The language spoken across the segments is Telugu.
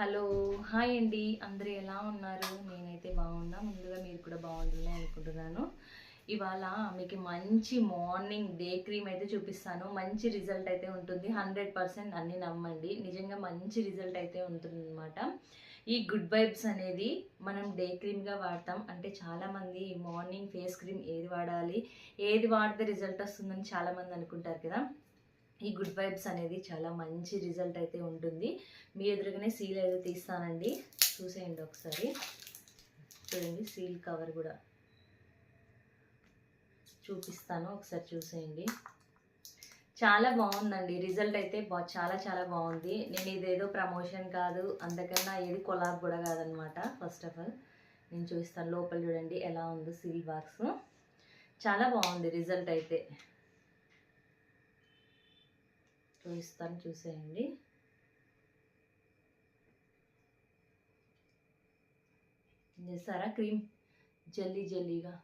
హలో హాయ్ అండి. అందరూ ఎలా ఉన్నారు? నేనైతే బాగున్నా. ముందుగా మీరు కూడా బాగుండాలని అనుకుంటున్నాను. ఇవాళ మీకు మంచి మార్నింగ్ డే క్రీమ్ అయితే చూపిస్తాను. మంచి రిజల్ట్ అయితే ఉంటుంది. హండ్రెడ్ పర్సెంట్ అన్ని నమ్మండి. నిజంగా మంచి రిజల్ట్ అయితే ఉంటుంది అనమాట ఈ గుడ్ వైబ్స్ అనేది మనం డే క్రీమ్గా వాడతాం. అంటే చాలామంది మార్నింగ్ ఫేస్ క్రీమ్ ఏది వాడాలి ఏది వాడితే రిజల్ట్ వస్తుందని చాలామంది అనుకుంటారు కదా. ఈ గుడ్ వైబ్స్ అనేది చాలా మంచి రిజల్ట్ అయితే ఉంటుంది. మీ ఎదురుగానే సీల్ అయితే తీస్తానండి. చూసేయండి ఒకసారి. చూడండి సీల్ కవర్ కూడా. చూపిస్తాను ఒకసారి చూసేయండి. చాలా బాగుందండి. రిజల్ట్ అయితే బా చాలా చాలా బాగుంది. నేను ఇదేదో ప్రమోషన్ కాదు అందుకన్నా ఏది కొలాబ్ కూడా కాదనమాట ఫస్ట్ ఆఫ్ ఆల్ నేను చూపిస్తాను. లోపల చూడండి ఎలా ఉందో సీల్ బాక్స్ చాలా బాగుంది రిజల్ట్ అయితే. చూపిస్తాను చూసేయండి. చేస్తారా క్రీమ్? జల్లీ జల్లీగా.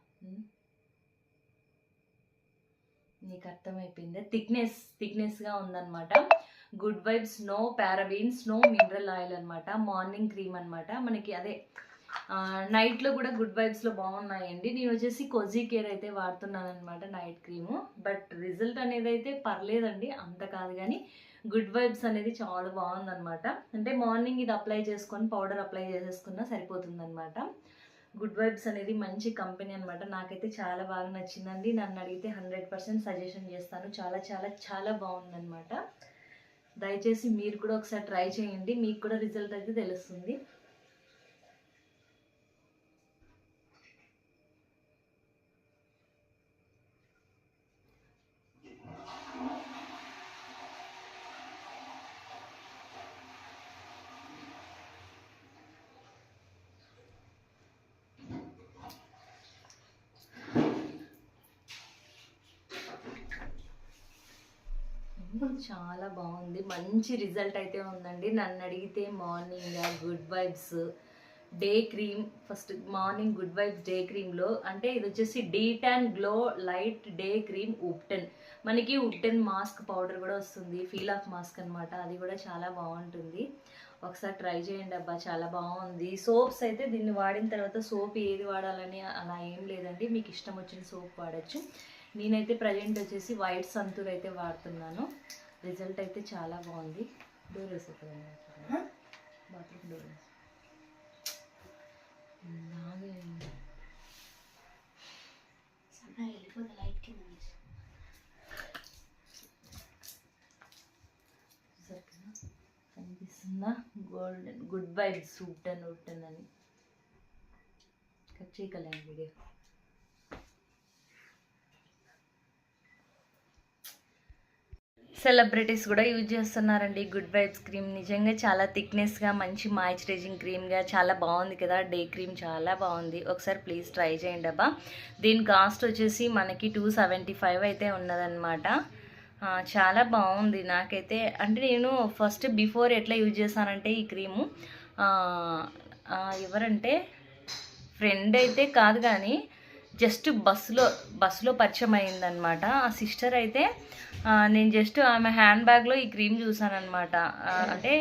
నీకు అర్థమైపోయింది? థిక్నెస్ థిక్నెస్గా ఉందన్నమాట. Good vibes no parabens no mineral oil అనమాట మార్నింగ్ క్రీమ్ అన్నమాట. మనకి అదే నైట్లో కూడా గుడ్ వైబ్స్లో బాగున్నాయండి. నేను వచ్చేసి కొజీ కేర్ అయితే వాడుతున్నాను అనమాట నైట్ క్రీము బట్ రిజల్ట్ అనేది అయితే పర్లేదండి అంత కాదు కానీ గుడ్ వైబ్స్ అనేది చాలా బాగుందన్నమాట. అంటే మార్నింగ్ ఇది అప్లై చేసుకొని పౌడర్ అప్లై చేసేసుకున్నా సరిపోతుందన్నమాట. గుడ్ వైబ్స్ అనేది మంచి కంపెనీ అనమాట నాకైతే చాలా బాగా నచ్చిందండి. నన్ను అడిగితే హండ్రెడ్ పర్సెంట్ సజెషన్ చేస్తాను. చాలా చాలా చాలా బాగుందన్నమాట. దయచేసి మీరు కూడా ఒకసారి ట్రై చేయండి. మీకు కూడా రిజల్ట్ అయితే తెలుస్తుంది. చాలా బాగుంది. మంచి రిజల్ట్ అయితే ఉందండి. నన్ను అడిగితే morning good vibes day cream first morning good vibes day క్రీమ్లో అంటే ఇది వచ్చేసి D tan glow light day cream ubtan. మనకి ఉప్టెన్ మాస్క్ పౌడర్ కూడా వస్తుంది. ఫీల్ ఆఫ్ మాస్క్ అన్నమాట. అది కూడా చాలా బాగుంటుంది. ఒకసారి ట్రై చేయండి అబ్బా. చాలా బాగుంది. సోప్స్ అయితే దీన్ని వాడిన తర్వాత సోప్ ఏది వాడాలని అలా ఏం లేదండి. మీకు ఇష్టం వచ్చిన సోప్ వాడచ్చు. నేనైతే ప్రజెంట్ వచ్చేసి వైట్ సంతూర్ అయితే వాడుతున్నాను. రిజల్ట్ అయితే చాలా బాగుంది. డోర్ వేసేస్తుంది బాత్రూమ్ డోర్ వెళ్ళిపోతే లైట్ కింద కనిపిస్తుందా? Golden good vibes ubtan ubtan అని. కట్ చేయగలను వీడియో సెలబ్రిటీస్ కూడా యూజ్ చేస్తున్నారండి. గుడ్ వైబ్స్ క్రీమ్ నిజంగా చాలా థిక్నెస్గా మంచి మాయిశ్చరైజింగ్ క్రీమ్గా చాలా బాగుంది కదా. డే క్రీమ్ చాలా బాగుంది. ఒకసారి ప్లీజ్ ట్రై చేయండి అబ్బా. దీని కాస్ట్ వచ్చేసి మనకి టూ సెవెంటీ ఫైవ్ అయితే ఉన్నదన్నమాట. చాలా బాగుంది నాకైతే. అంటే నేను ఫస్ట్ బిఫోర్ ఎట్లా యూజ్ చేశానంటే ఈ క్రీము ఎవరంటే? ఫ్రెండ్ అయితే కాదు కానీ జస్ట్ బస్సులో బస్సులో పరిచయం అయిందనమాట ఆ సిస్టర్ అయితే నేను జస్ట్ ఆమె హ్యాండ్ బ్యాగ్లో ఈ క్రీమ్ చూసాను అనమాట అంటే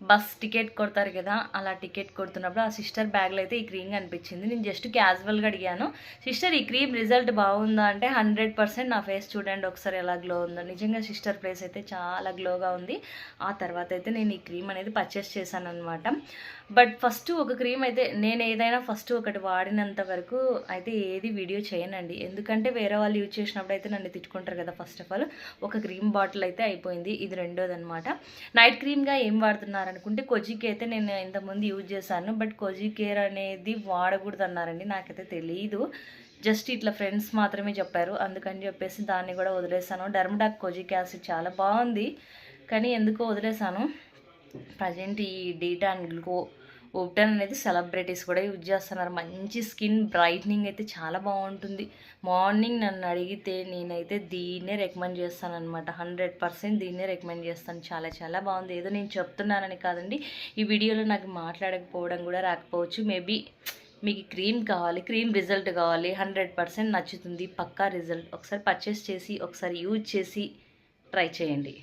బస్ టికెట్ కొడతారు కదా అలా టికెట్ కొడుతున్నప్పుడు ఆ సిస్టర్ బ్యాగ్లో అయితే ఈ క్రీమ్ కనిపించింది. నేను జస్ట్ క్యాజువల్గా అడిగాను సిస్టర్ ఈ క్రీమ్ రిజల్ట్ బాగుందా? అంటే హండ్రెడ్ పర్సెంట్ నా ఫేస్ చూడండి ఒకసారి ఎలా గ్లో ఉందో. నిజంగా సిస్టర్ ఫేస్ అయితే చాలా గ్లోగా ఉంది. ఆ తర్వాత అయితే నేను ఈ క్రీమ్ అనేది పర్చేస్ చేశాను అనమాట బట్ ఫస్ట్ ఒక క్రీమ్ అయితే నేను ఏదైనా ఫస్ట్ ఒకటి వాడినంత వరకు అయితే ఏది వీడియో చేయనండి. ఎందుకంటే వేరే వాళ్ళు యూజ్ చేసినప్పుడు అయితే నన్ను తిట్టుకుంటారు కదా ఫస్ట్ ఆఫ్ ఆల్. ఒక క్రీమ్ బాటిల్ అయితే అయిపోయింది ఇది రెండోది అనమాట నైట్ క్రీమ్గా ఏం వాడుతున్నారు? అనుకుంటే కొజిక్ అయితే నేను ఇంతకుముందు యూజ్ చేశాను. బట్ కొజి కేర్ అనేది వాడకూడదు అన్నారండి నాకైతే తెలియదు జస్ట్ ఇట్లా ఫ్రెండ్స్ మాత్రమే చెప్పారు. అందుకని చెప్పేసి దాన్ని కూడా వదిలేసాను డర్మడాక్ కొజిక్ యాసిడ్ చాలా బాగుంది. కానీ ఎందుకో వదిలేసాను ప్రజెంట్ ఈ డీటా అండ్ గ్లో ఓప్టన్ అనేది సెలబ్రిటీస్ కూడా యూజ్ చేస్తున్నారు. మంచి స్కిన్ బ్రైట్నింగ్ అయితే చాలా బాగుంటుంది. మార్నింగ్ నన్ను అడిగితే నేనైతే దీన్నే రికమెండ్ చేస్తాను అనమాట హండ్రెడ్ పర్సెంట్ దీన్నే రికమెండ్ చేస్తాను. చాలా చాలా బాగుంది. ఏదో నేను చెప్తున్నానని కాదండి. ఈ వీడియోలో నాకు మాట్లాడకపోవడం కూడా రాకపోవచ్చు. మేబీ మీకు క్రీమ్ కావాలి క్రీమ్ రిజల్ట్ కావాలి. హండ్రెడ్ పర్సెంట్ నచ్చుతుంది. పక్కా రిజల్ట్. ఒకసారి పర్చేస్ చేసి ఒకసారి యూజ్ చేసి ట్రై చేయండి.